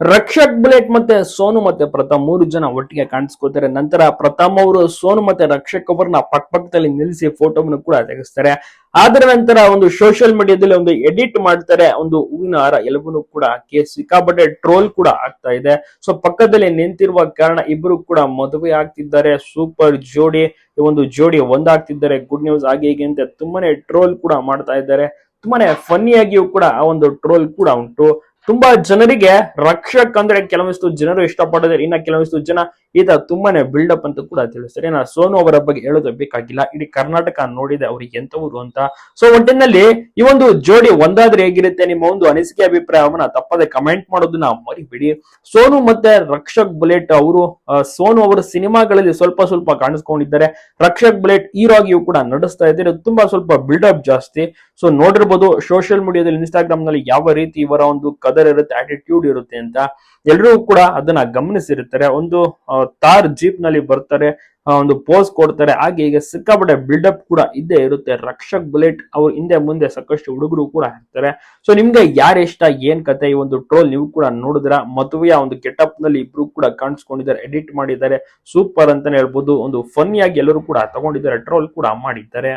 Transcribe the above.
Rakshak bullet ಮತ್ತೆ ಸೋನು ಮತ್ತೆ ಪ್ರಥಮ್ ಮೂರು ಜನ ಒಟ್ಟಿಗೆ ಕಾಣಿಸ್ಕೋತಾರೆ ನಂತರ ಪ್ರಥಮ್ ಅವರು, ಸೋನು ಮತ್ತೆ ರಕ್ಷಕ್ ಅವರನ್ನ ಪಕ್ಕ ಪಕ್ಕದಲ್ಲಿ ನಿಲ್ಲಿಸಿ ಫೋಟೋವನ್ನು ಕೂಡ ತೆಗೆಸ್ತಾರೆ. ಅದರ ನಂತರ ಒಂದು ಸೋಷಿಯಲ್ ಮೀಡಿಯಾದಲ್ಲಿ ಒಂದು ಎಡಿಟ್ ಮಾಡ್ತಾರೆ. ಒಂದು ಹೂವಿನ ಹಾರ ಎಲ್ಲವನ್ನೂ ಕೂಡ ಹಾಕಿ ಸಿಕ್ಕಾಪಟ್ಟೆ ಟ್ರೋಲ್ ಕೂಡ ಆಗ್ತಾ ಇದೆ. ಸೊ ಪಕ್ಕದಲ್ಲಿ ನಿಂತಿರುವ ಕಾರಣ ಇಬ್ಬರು ಕೂಡ ಮದುವೆ ಆಗ್ತಿದ್ದಾರೆ. ಸೂಪರ್ ಜೋಡಿ, ಈ ಒಂದು ಜೋಡಿ ಒಂದಾಗ್ತಿದ್ದಾರೆ. ಗುಡ್ ನ್ಯೂಸ್ ಹಾಗೆ ಹೀಗೆ ಅಂತ ತುಂಬಾನೇ ಟ್ರೋಲ್ ಕೂಡ ಮಾಡ್ತಾ ಇದ್ದಾರೆ. ತುಂಬಾನೇ ಫನ್ನಿಯಾಗಿಯೂ ಕೂಡ ಆ ಒಂದು ಟ್ರೋಲ್ ಕೂಡ ಉಂಟು. ತುಂಬಾ ಜನರಿಗೆ ರಕ್ಷಕ್ ಅಂದ್ರೆ ಕೆಲವೊಂದಿಷ್ಟು ಜನರು ಇಷ್ಟಪಡೋದ್ರೆ ಇನ್ನ ಕೆಲವೊಂದಿಷ್ಟು ಜನ ಈತ ತುಂಬಾನೇ ಬಿಲ್ಡಪ್ ಅಂತ ಕೂಡ ತಿಳಿಸ್ತಾರೆ. ನಾ ಸೋನು ಅವರ ಬಗ್ಗೆ ಹೇಳೋದು ಬೇಕಾಗಿಲ್ಲ. ಇಡೀ ಕರ್ನಾಟಕ ನೋಡಿದೆ ಅವ್ರಿಗೆ ಎಂತವರು ಅಂತ. ಸೊ ಒಟ್ಟಿನಲ್ಲಿ ಈ ಒಂದು ಜೋಡಿ ಒಂದಾದ್ರೆ ಹೇಗಿರುತ್ತೆ ನಿಮ್ಮ ಒಂದು ಅನಿಸಿಕೆ ಅಭಿಪ್ರಾಯವನ್ನ ತಪ್ಪದೆ ಕಮೆಂಟ್ ಮಾಡೋದನ್ನ ಮರಿಬಿಡಿ. ಸೋನು ಮತ್ತೆ ರಕ್ಷಕ್ ಬುಲೆಟ್ ಅವರು ಸೋನು ಅವರು ಸಿನಿಮಾಗಳಲ್ಲಿ ಸ್ವಲ್ಪ ಸ್ವಲ್ಪ ಕಾಣಿಸ್ಕೊಂಡಿದ್ದಾರೆ. ರಕ್ಷಕ್ ಬುಲೆಟ್ ಹೀರೋ ಆಗಿಯೂ ಕೂಡ ನಡೆಸ್ತಾ ಇದ್ದಾರೆ. ತುಂಬಾ ಸ್ವಲ್ಪ ಬಿಲ್ಡಪ್ ಜಾಸ್ತಿ. ಸೊ ನೋಡಿರ್ಬೋದು ಸೋಷಿಯಲ್ ಮೀಡಿಯಾದಲ್ಲಿ ಇನ್ಸ್ಟಾಗ್ರಾಮ್ನಲ್ಲಿ ಯಾವ ರೀತಿ ಇವರ ಒಂದು ಕದರ್ ಇರುತ್ತೆ ಆಟಿಟ್ಯೂಡ್ ಇರುತ್ತೆ ಅಂತ ಎಲ್ಲರೂ ಕೂಡ ಅದನ್ನ ಗಮನಿಸಿರ್ತಾರೆ. ಒಂದು ತಾರ್ ಜೀಪ್ನಲ್ಲಿ ಬರ್ತಾರೆ ಒಂದು ಪೋಸ್ ಕೊಡ್ತಾರೆ, ಹಾಗೆ ಈಗ ಸಿಕ್ಕಾಪಟ್ಟೆ ಬಿಲ್ಡಪ್ ಕೂಡ ಇದ್ದೇ ಇರುತ್ತೆ. ರಕ್ಷಕ್ ಬುಲೆಟ್ ಅವ್ರ ಹಿಂದೆ ಮುಂದೆ ಸಾಕಷ್ಟು ಹುಡುಗರು ಕೂಡ ಇರ್ತಾರೆ. ಸೊ ನಿಮ್ಗೆ ಯಾರ ಇಷ್ಟ, ಏನ್ ಕತೆ, ಈ ಒಂದು ಟ್ರೋಲ್ ನೀವು ಕೂಡ ನೋಡಿದ್ರ? ಮದುವೆಯ ಒಂದು ಗೆಟಪ್ನಲ್ಲಿ ಇಬ್ರು ಕೂಡ ಕಾಣಿಸ್ಕೊಂಡಿದ್ದಾರೆ ಎಡಿಟ್ ಮಾಡಿದ್ದಾರೆ. ಸೂಪರ್ ಅಂತಾನೆ ಹೇಳ್ಬೋದು. ಒಂದು ಫನ್ನಿಯಾಗಿ ಎಲ್ಲರೂ ಕೂಡ ತಗೊಂಡಿದ್ದಾರೆ ಟ್ರೋಲ್ ಕೂಡ ಮಾಡಿದ್ದಾರೆ.